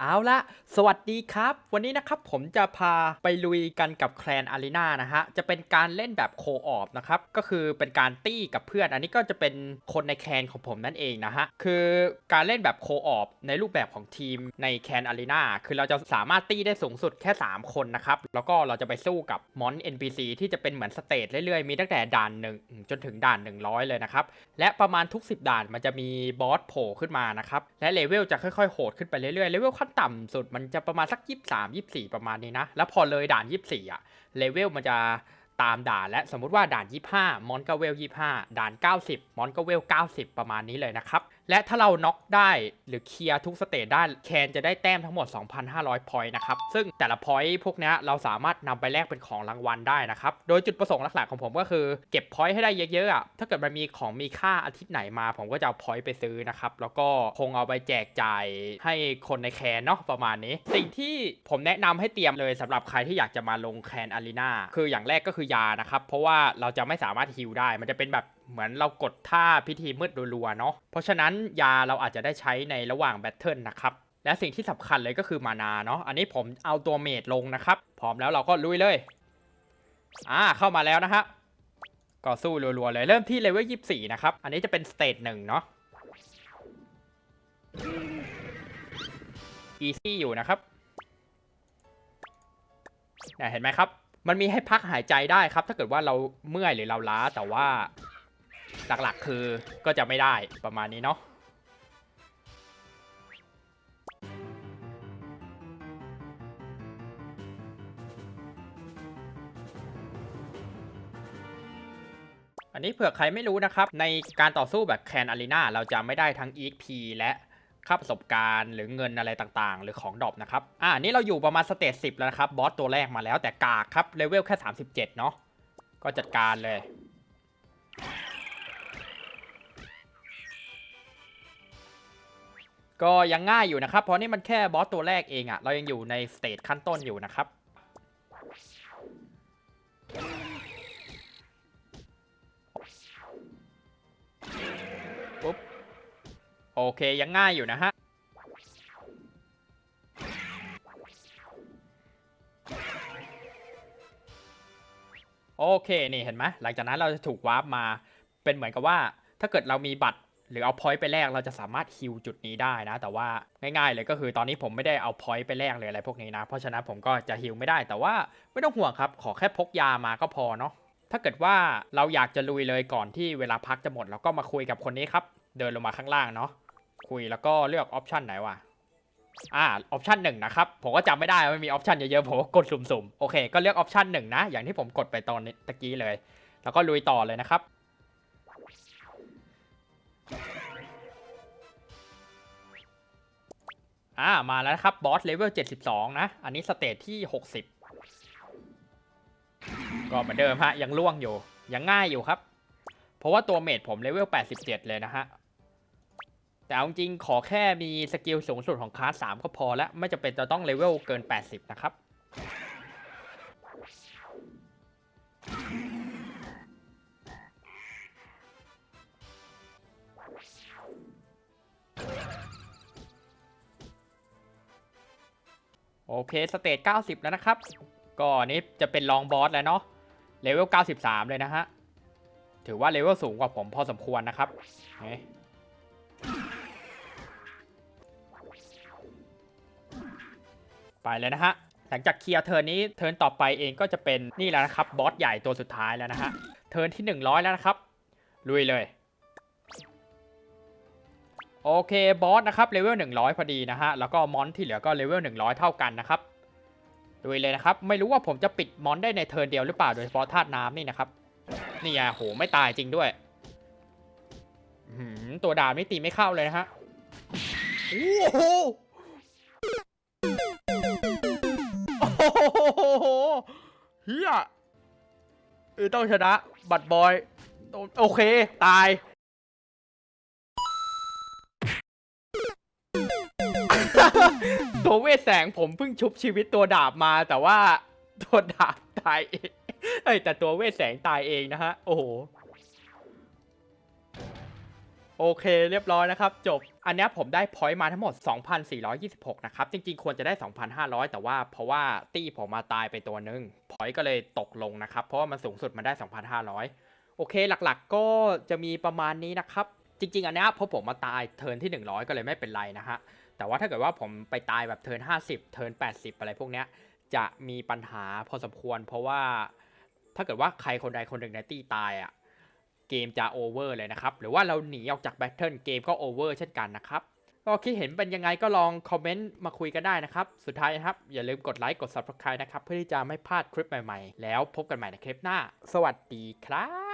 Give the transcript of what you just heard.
เอาละสวัสดีครับ วันนี้นะครับผมจะพาไปลุยกันกับแคลนอารีนานะฮะ จะเป็นการเล่นแบบโคออฟนะครับ ก็คือเป็นการตี้กับเพื่อน อันนี้ก็จะเป็นคนในแคลนของผมนั่นเองนะฮะ คือการเล่นแบบโคออฟในรูปแบบของทีมในแคลนอารีนาคือเราจะสามารถตี้ได้สูงสุดแค่ 3 คนนะครับ แล้วก็เราจะไปสู้กับมอน NPC ที่จะเป็นเหมือนสเตจเรื่อยๆ มีตั้งแต่ด่านหนึ่งจนถึงด่าน 100 เลยนะครับ และประมาณทุก 10 ด่านมันจะมีบอสโผล่ขึ้นมานะครับ และเลเวลจะค่อยๆโหดขึ้นไปเรื่อยๆ เลเวลขั้นต่ำสุดมันจะประมาณสัก23 24ประมาณนี้นะ แล้วพอเลยด่าน24อะเลเวลมันจะตามด่านและสมมุติว่าด่าน 25 มอนก็เวล 25 ด่าน 90 มอนก็เวล 90 ประมาณนี้เลยนะครับ และถ้าเราน็อกได้หรือเคลียร์ทุกสเตจได้แคนจะได้แต้มทั้งหมด 2,500 พอยต์นะครับ ซึ่งแต่ละพอยต์พวกนี้เราสามารถนำไปแลกเป็นของรางวัลได้นะครับ โดยจุดประสงค์หลักๆของผมก็คือเก็บพอยต์ให้ได้เยอะๆอะถ้าเกิดมันมีของมีค่าอาทิตย์ไหนมา ผมก็จะเอาพอยต์ไปซื้อนะครับ แล้วก็คงเอาไปแจกจ่ายให้คนในแคนเนาะประมาณนี้ สิ่งที่ผมแนะนำให้เตรียมเลยสำหรับใครที่อยากจะมาลงแคนอารีนาคืออย่างแรกก็คือยานะครับเพราะว่าเราจะไม่สามารถฮิลได้มันจะเป็นแบบเหมือนเรากดท่าพิธีมืดรัวๆเนาะเพราะฉะนั้นยาเราอาจจะได้ใช้ในระหว่างแบทเทิลนะครับและสิ่งที่สำคัญเลยก็คือมานาเนาะอันนี้ผมเอาตัวเมดลงนะครับพร้อมแล้วเราก็ลุยเลยอ่าเข้ามาแล้วนะฮะก็สู้รัวๆเลยเริ่มที่เลเวล24นะครับ อันนี้จะเป็นสเตจหนึ่งเนาะอีซี่อยู่นะครับเห็นไหมครับ มันมีให้พักหายใจได้ครับ ถ้าเกิดว่าเราเมื่อยหรือเราล้าแต่ว่า หลักๆ คือก็จะไม่ได้ประมาณนี้เนาะอันนี้เผื่อใครไม่รู้นะครับ ในการต่อสู้แบบแคนอารีนาเราจะไม่ได้ทั้ง EXP และค่าประสบการณ์หรือเงินอะไรต่างๆ หรือของดรอปนะครับ อ่านี่เราอยู่ประมาณสเตจ10แล้วนะครับ บอสตัวแรกมาแล้วแต่กากครับ เลเวลแค่ 37 เนาะก็จัดการเลย ก็ยังง่ายอยู่นะครับ เพราะนี่มันแค่บอสตัวแรกเองอะเรายังอยู่ในสเตจขั้นต้นอยู่นะครับ ปุ๊บ โอเคยังง่ายอยู่นะฮะ โอเค นี่เห็นไหมหลังจากนั้นเราจะถูกวาร์ปมา เป็นเหมือนกับว่า ถ้าเกิดเรามีบัตร หรือเอาพอยต์ไปแลกเราจะสามารถฮิวจุดนี้ได้นะ แต่ว่าง่ายๆเลยก็คือตอนนี้ผมไม่ได้เอาพอยต์ไปแลกเลยอะไรพวกนี้นะ เพราะฉะนั้นผมก็จะฮิวไม่ได้ แต่ว่าไม่ต้องห่วงครับ ขอแค่พกยามาก็พอเนาะ ถ้าเกิดว่าเราอยากจะลุยเลยก่อนที่เวลาพักจะหมดเราก็มาคุยกับคนนี้ครับ เดินลงมาข้างล่างเนาะ คุยแล้วก็เลือกออปชันไหนวะอ่าออปชันหนึ่งนะครับ ผมก็จำไม่ได้ว่ามันมีออปชันเยอะๆ ผมก็กดสุ่มๆ โอเค ก็เลือกออปชันหนึ่งนะ อย่างที่ผมกดไปตอนตะกี้เลย แล้วก็ลุยต่อเลยนะครับ อ่ามาแล้วครับบอสเลเวล72 นะ อันนี้สเตจที่ 60 ก็เหมือนเดิมฮะ ยังล่วงอยู่ ยังง่ายอยู่ครับ เพราะว่าตัวเมดผมเลเวล87 เลยนะฮะ แต่เอาจริงๆขอแค่มีสกิลสูงสุดของคลาส3ก็พอแล้ว ไม่จำเป็นจะต้องเลเวลเกิน 80 นะครับ โอเคสเตจ90 แล้วนะครับ ก็อนนี้จะเป็นลองบอสแล้วเนาะเลเวล 93 เลยนะฮะ ถือว่าเลเวลสูงกว่าผมพอสมควรนะครับไปเลยนะฮะ หลังจากเคลียร์เทิร์นนี้เทิร์นต่อไปเองก็จะเป็นนี่แล้วนะครับบอสใหญ่ตัวสุดท้ายแล้วนะฮะ เทิร์นที่ 100 แล้วนะครับลุยเลย โอเคบอสนะครับเลเวล100 พอดีนะฮะ แล้วก็มอนที่เหลือก็เลเวล100 เท่ากันนะครับดูเลยนะครับ ไม่รู้ว่าผมจะปิดมอนได้ในเทิร์นเดียวหรือเปล่าโดยเฉพาะธาตุน้ำนี่นะครับ นี่ไงโหไม่ตายจริงด้วยหือตัวดาบไม่ตีไม่เข้าเลยนะฮะโอ้โหเฮียเออต้องชนะ บัตบอย โอเค ตาย ตัวเวทแสงผมเพิ่งชุบชีวิตตัวดาบมา แต่ว่าตัวดาบตายเองเอ้ยแต่ตัวเวทแสงตายเองนะฮะ โอ้โห โอเคเรียบร้อยนะครับ จบ อันเนี้ยผมได้พอยต์มาทั้งหมด 2,426 นะครับ จริงๆ ควรจะได้ 2,500 แต่ว่าเพราะว่าตี้ผมมาตายไปตัวหนึงพอยต์ก็เลยตกลงนะครับ เพราะว่ามันสูงสุดมันได้ 2,500 โอเคหลักๆ ก็จะมีประมาณนี้นะครับ จริง ๆ อันเนี้ยพอผมมาตายเทิร์นที่ 100 ก็เลยไม่เป็นไรนะฮะ แต่ว่าถ้าเกิดว่าผมไปตายแบบเทิร์น50 เทิร์น80 อะไรพวกเนี้ยจะมีปัญหาพอสมควร เพราะว่าถ้าเกิดว่าใครคนใดคนหนึ่งในตี้ตายอะเกมจะโอเวอร์เลยนะครับ หรือว่าเราหนีออกจากแบทเทิลเกมก็โอเวอร์เช่นกันนะครับ ก็คิดเห็นเป็นยังไงก็ลองคอมเมนต์มาคุยกันได้นะครับ สุดท้ายนะครับ อย่าลืมกดไลค์กด Subscribe นะครับ เพื่อที่จะไม่พลาดคลิปใหม่ๆ แล้วพบกันใหม่ในคลิปหน้า สวัสดีครับ